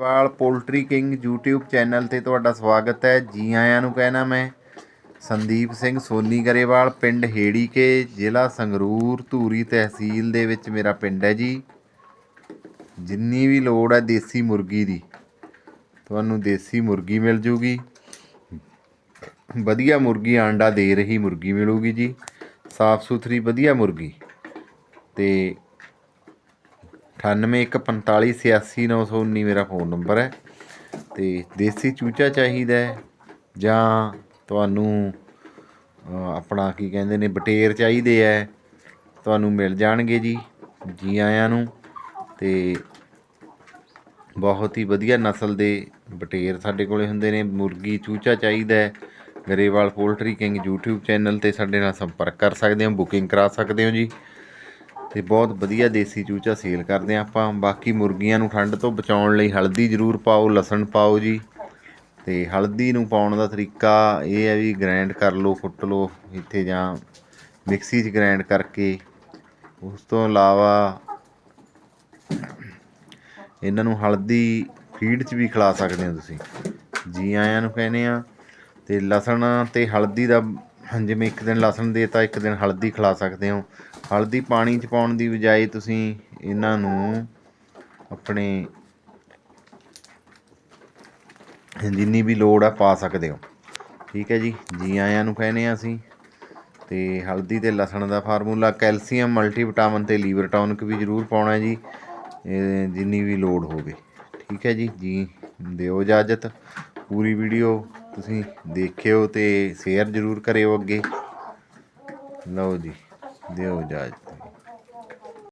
ਵਾਲ poultry king YouTube channel ਤੇ ਤੁਹਾਡਾ ਸਵਾਗਤ ਹੈ। ਜੀ ਆਇਆਂ ਨੂੰ ਕਹਿਣਾ ਮੈਂ, ਸੰਦੀਪ ਸਿੰਘ ਸੋਨੀ ਗਰੇਵਾਲ, ਪਿੰਡ ਹੇੜੀ ਕੇ ਜ਼ਿਲ੍ਹਾ ਸੰਗਰੂਰ, ਧੂਰੀ ਤਹਿਸੀਲ ਦੇ ਵਿੱਚ ਮੇਰਾ ਪਿੰਡ ਹੈ ਜੀ। ਜਿੰਨੀ ਵੀ ਲੋੜ ਹੈ ਦੇਸੀ ਮੁਰਗੀ ਦੀ, ਤੁਹਾਨੂੰ ਦੇਸੀ ਮੁਰਗੀ ਮਿਲ ਜੂਗੀ। ਵਧੀਆ ਮੁਰਗੀ, ਆਂਡਾ ਦੇ ਰਹੀ ਮੁਰਗੀ ਮਿਲੂਗੀ ਜੀ। ਸਾਫ਼ ਸੁਥਰੀ ਵਧੀਆ ਮੁਰਗੀ। ਤੇ 9815486919 ਮੇਰਾ ਫੋਨ ਨੰਬਰ ਹੈ। ਤੇ ਦੇਸੀ ਚੂਚਾ ਚਾਹੀਦਾ ਹੈ ਜਾਂ ਤੁਹਾਨੂੰ ਆਪਣਾ ਕੀ ਕਹਿੰਦੇ ਨੇ, ਬਟੇਰ ਚਾਹੀਦੇ ਹੈ, ਤੁਹਾਨੂੰ ਮਿਲ ਜਾਣਗੇ ਜੀ ਜੀ ਆਇਆਂ ਨੂੰ। ਤੇ ਬਹੁਤ ਹੀ ਵਧੀਆ ਨਸਲ ਦੇ ਬਟੇਰ ਸਾਡੇ ਕੋਲੇ ਹੁੰਦੇ ਨੇ। ਮੁਰਗੀ ਚੂਚਾ ਚਾਹੀਦਾ ਹੈ। Grewal poultry king YouTube channel ਤੇ ਸਾਡੇ ਨਾਲ ਸੰਪਰਕ ਕਰ ਸਕਦੇ ਹੋ, ਬੁਕਿੰਗ ਕਰਾ ਸਕਦੇ ਹੋ ਜੀ। ਤੇ ਬਹੁਤ ਵਧੀਆ ਦੇਸੀ ਚੂਚਾ ਸੇਲ ਕਰਦੇ ਹਾਂ ਆਪਾਂ। ਬਾਕੀ ਮੁਰਗੀਆਂ ਨੂੰ ਠੰਡ ਤੋਂ ਬਚਾਉਣ ਲਈ ਹਲਦੀ ਜ਼ਰੂਰ ਪਾਓ, ਲਸਣ ਪਾਓ ਜੀ। ਤੇ ਹਲਦੀ ਨੂੰ ਪਾਉਣ ਦਾ ਤਰੀਕਾ ਇਹ ਹੈ ਵੀ ਗ੍ਰਾਈਂਡ ਕਰ ਲਓ, ਕੁੱਟ ਲਓ, ਇੱਥੇ ਜਾਂ ਮਿਕਸੀ 'ਚ ਗ੍ਰਾਈਂਡ ਕਰਕੇ। ਉਸ ਤੋਂ ਇਲਾਵਾ ਇਹਨਾਂ ਨੂੰ ਹਲਦੀ ਫੀਡ 'ਚ ਵੀ ਖਿਲਾ ਸਕਦੇ ਹੋ ਤੁਸੀਂ। ਜੀ ਆਇਆਂ ਨੂੰ ਕਹਿੰਦੇ ਆ ਤੇ ਲਸਣ ਤੇ ਹਲਦੀ ਦਾ ਜਿਵੇਂ ਇੱਕ ਦਿਨ ਲਸਣ ਦੇਤਾ ਇੱਕ ਦਿਨ ਹਲਦੀ ਖਿਲਾ ਸਕਦੇ ਹੋ। ਹਲਦੀ ਪਾਣੀ 'ਚ ਪਾਉਣ ਦੀ ਬਜਾਏ ਤੁਸੀਂ ਇਹਨਾਂ ਨੂੰ ਆਪਣੇ ਜਿੰਨੀ ਵੀ ਲੋੜ ਆ ਪਾ ਸਕਦੇ ਹੋ। ਠੀਕ ਹੈ ਜੀ ਜੀ ਆਇਆਂ ਨੂੰ ਕਹਿੰਦੇ ਆ ਅਸੀਂ। ਤੇ ਹਲਦੀ ਤੇ ਲਸਣ ਦਾ ਫਾਰਮੂਲਾ ਕੈਲਸ਼ੀਅਮ, ਮਲਟੀਵਿਟਾਮਿਨ ਤੇ ਲੀਵਰ ਟੌਨਿਕ ਵੀ ਜ਼ਰੂਰ ਪਾਉਣਾ ਹੈ ਜੀ ਜਿੰਨੀ ਵੀ ਲੋੜ ਹੋਵੇ। ਠੀਕ ਹੈ ਜੀ ਜੀ ਦਿਓ ਇਜਾਜ਼ਤ। ਪੂਰੀ ਵੀਡੀਓ ਤੁਸੀਂ ਦੇਖਿਓ ਤੇ ਸ਼ੇਅਰ ਜ਼ਰੂਰ ਕਰਿਓ ਅੱਗੇ। ਲਓ ਜੀ ਦਿਓ ਇਜਾਜ਼ਤ।